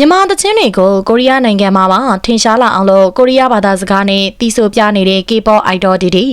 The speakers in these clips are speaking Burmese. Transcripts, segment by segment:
မြန်မာသချင်းတွေကိုကိုရီးယားနိုင်ငံမှာပါထင်ရှားလာအောင်လို့ကိုရီးယားဘာသာစကားနဲ့တီးဆိုပြနေတဲ့ K-pop idol တွေဒီ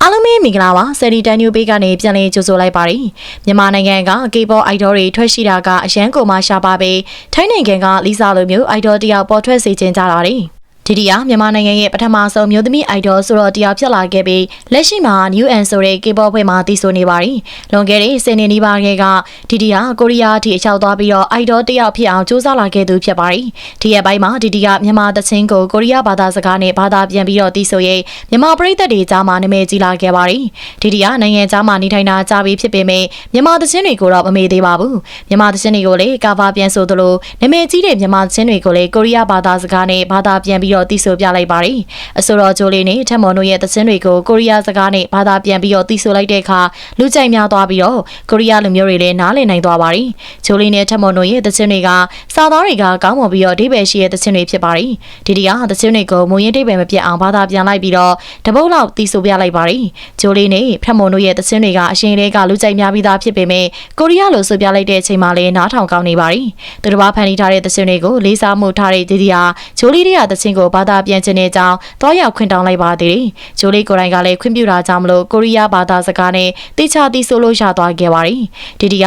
အားလုံးပဲမင်္ဂလာပါဆယ်ဒီတန်ညူပေးကနေပြန်လည်ကြိုဆိုလိုက်ပါတယ်မြန်မာနိုင်ငံက K-pop idol တွေထွက်ရှိတာကအရန်ကိုမှရှားပါပဲထိုင်းနိုင်ငံကလီစာလိုမျိုး idol တယောက်ပေါ်ထွက်စေခြင်းကြတာတယ် ဒီဒီယာမြန်မာနိုင်ငံရဲ့ပထမဆုံးမျိုးသမီး idol ဆိုတော့တရားဖြစ်လာခဲ့ပြီးလက်ရှိမှာ New N ဆိုတဲ့ K-pop ဖွဲ့မှာတည်ဆိုနေပါတယ်။လွန်ခဲ့တဲ့10နှစ်နီးပါးကဒီဒီယာကိုရီးယားအထိအချောက်သွားပြီးတော့ idol တယောက်ဖြစ်အောင်စူးစမ်းလာခဲ့သူဖြစ်ပါတယ်။ဒီရက်ပိုင်းမှာဒီဒီယာမြန်မာသချင်းကိုကိုရီးယားဘာသာစကားနဲ့ဘာသာပြန်ပြီးတော့တည်ဆိုရေးမြန်မာပရိသတ်တွေကြားမှာနာမည်ကြီးလာခဲ့ပါတယ်။ဒီဒီယာနိုင်ငံသားမှာနေထိုင်တာကြားပြီးဖြစ်ပေမဲ့မြန်မာသချင်းတွေကိုတော့မမေ့သေးပါဘူး။မြန်မာသချင်းတွေကိုလည်းကာဗာပြန်ဆိုသလိုနာမည်ကြီးတဲ့မြန်မာသချင်းတွေကိုလည်းကိုရီးယားဘာသာစကားနဲ့ဘာသာပြန်ပြီးတော့တည်ဆိုပြလိုက်ပါတယ်။အဆိုတော်ဂျိုလေးနဲ့ထက်မော်တို့ရဲ့သချင်းတွေကိုကိုရီးယားစကားနဲ့ဘာသာပြန်ပြီးတော့တည်ဆိုလိုက်တဲ့အခါလူကြိုက်များသွားပြီးတော့ကိုရီးယားလူမျိုးတွေလည်းနားလည်နိုင်သွားပါတယ်။ဂျိုလေးနဲ့ထက်မော်တို့ရဲ့သချင်းတွေကစာသားတွေကကောင်းမွန်ပြီးတော့အဓိပ္ပာယ်ရှိတဲ့သချင်းတွေဖြစ်ပါတယ်။ဒီဒီကသချင်းတွေကိုမူရင်းအဓိပ္ပာယ်မပြတ်အောင်ဘာသာပြန်လိုက်ပြီးတော့တပုတ်လောက်တည်ဆိုပြလိုက်ပါတယ်။ဂျိုလေးနဲ့ထက်မော်တို့ရဲ့သချင်းတွေကအရှင်လေးကလူကြိုက်များပြီးသားဖြစ်ပေမဲ့ကိုရီးယားလိုဆိုပြလိုက်တဲ့အချိန်မှာလည်းနားထောင်ကောင်းနေပါတယ်။သူတစ်ပါးဖန်တီးထားတဲ့သချင်းတွေကိုလေးစားမှုထားတဲ့ဒီဒီဟာဂျိုလေးတွေကသချင်းကိုဘာသာပြန်ခြင်းတဲ့အကြောင်းတောရောက်ခွင့်တောင်းလိုက်ပါသေးတယ်။ဂျိုလေးကိုယ်တိုင်ကလည်းခွင့်ပြုတာကြောင့်မလို့ကိုရီးယားဘာသာစကားနဲ့တိချတီဆိုလို့ရသွားခဲ့ပါတယ်။ဒီဒီက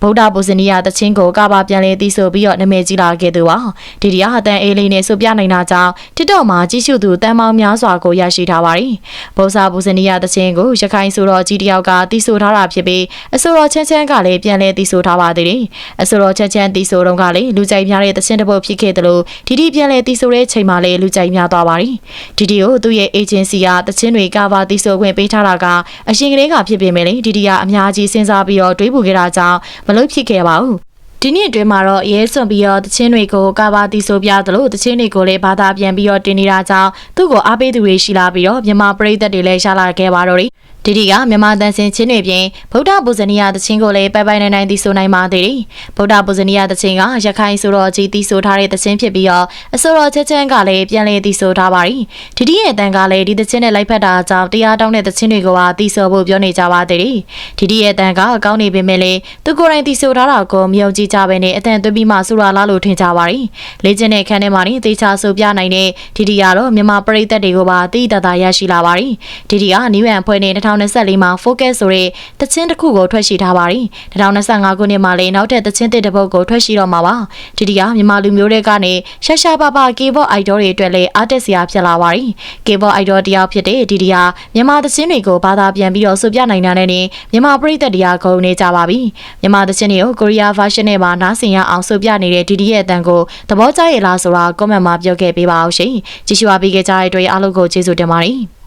ဗုဒ္ဓဘုဇနီယသချင်းကိုကဘာပြန်လဲတီဆိုပြီးတော့နာမည်ကြီးလာခဲ့သူပါ။ဒီဒီကအတန်အေးလေးနဲ့ဆိုပြနိုင်တာကြောင့် TikTok မှာကြီးစုသူတန်ပေါင်းများစွာကိုရရှိထားပါတယ်။ဗုဒ္ဓဘုဇနီယသချင်းကိုရခိုင်ဆိုတော့ကြီးတယောက်ကတီဆိုထားတာဖြစ်ပြီးအဆိုတော်ချမ်းချမ်းကလည်းပြန်လဲတီဆိုထားပါသေးတယ်။အဆိုတော်ချမ်းချမ်းတီဆိုတော့ကလည်းလူကြိုက်များတဲ့သချင်းတစ်ပုတ်ဖြစ်ခဲ့တယ်လို့ဒီဒီပြန်လဲတီဆိုတဲ့ချိန်မှာလည်းလူကြိုက်များသွားပါတယ်။ဒီဒီကိုသူ့ရဲ့ agency ကတချင်းတွေကဘာတီဆိုခွင့်ပေးထားတာကအရင်ကလေးကဖြစ်ပေမဲ့လေဒီဒီကအများကြီးစဉ်းစားပြီးတော့တွေးပူခဲ့တာကြောင့်မလုပ်ဖြစ်ခဲ့ပါဘူးဒီနေ့အတွင်းမှာတော့ရဲစွန်ပြီးတော့တချင်းတွေကိုကာဘာတီဆိုပြသလိုတချင်းတွေကိုလည်းဘာသာပြန်ပြီးတော့တင်နေတာကြောင့်သူ့ကိုအားပေးသူတွေရှိလာပြီးတော့မြန်မာပရိသတ်တွေလည်းရှာလာခဲ့ပါတော့တယ် ဒီဒီကမြန်မာတန်စင်ချင်းတွေပြင်ဗုဒ္ဓပူဇနီယသချင်းကိုလည်းပိုင်ပိုင်နိုင်နိုင်သိဆိုနိုင်ပါသေးတယ်။ဗုဒ္ဓပူဇနီယသချင်းကရခိုင်ဆိုတော်ကြီးသိဆိုထားတဲ့သချင်းဖြစ်ပြီးတော့အဆိုတော်ချက်ချင်းကလည်းပြန်လည်သိဆိုထားပါတယ်။ဒီဒီရဲ့အတန်ကလည်းဒီသချင်းနဲ့လိုက်ဖက်တာကြောင့်တရားတောင်းတဲ့သချင်းတွေကိုပါသိဆိုဖို့ပြောနေကြပါသေးတယ်။ဒီဒီရဲ့အတန်ကအကောင်းနေပေမဲ့လည်းသူကိုယ်တိုင်သိဆိုထားတာကိုမယုံကြည်ကြဘဲနဲ့အတန်သွင်းပြီးမှဆူလာလားလို့ထင်ကြပါတယ်။လေ့ကျင့်တဲ့ခန်းထဲမှာနေသေချာဆိုပြနိုင်တဲ့ဒီဒီကတော့မြန်မာပရိသတ်တွေကိုပါသိတသာရရှိလာပါတယ်။ဒီဒီကနယူးရန်ဖွဲ့နေ2024မှာ focus ဆိုတဲ့တခြင်းတစ်ခုကိုထွက်ရှိထားပါတယ်။2025ခုနှစ်မှာလည်းနောက်ထပ်တခြင်းတစ်တစ်ပုဒ်ကိုထွက်ရှိတော့မှာပါ။ဒီဒီကမြန်မာလူမျိုးတွေကနေရှာရှာပါပါ K-pop idol တွေအတွက်လည်းအားတက်စရာဖြစ်လာပါတယ်။ K-pop idol တယောက်ဖြစ်တဲ့ဒီဒီကမြန်မာတခြင်းတွေကိုဘာသာပြန်ပြီးတော့ဆိုပြနိုင်တာနဲ့မြန်မာပရိသတ်တရားဂုဏ်နေကြပါပြီ။မြန်မာတခြင်းတွေကိုကိုရီးယား version နဲ့ပါနားဆင်ရအောင်ဆိုပြနေတဲ့ဒီဒီရဲ့အတန်ကိုသဘောကျရဲ့လားဆိုတာ comment မှာပြောခဲ့ပေးပါအောင်ရှင်။ကြည့်ရှုအားပေးခဲ့ကြတဲ့အတွက်အားလုံးကိုကျေးဇူးတင်ပါတယ်။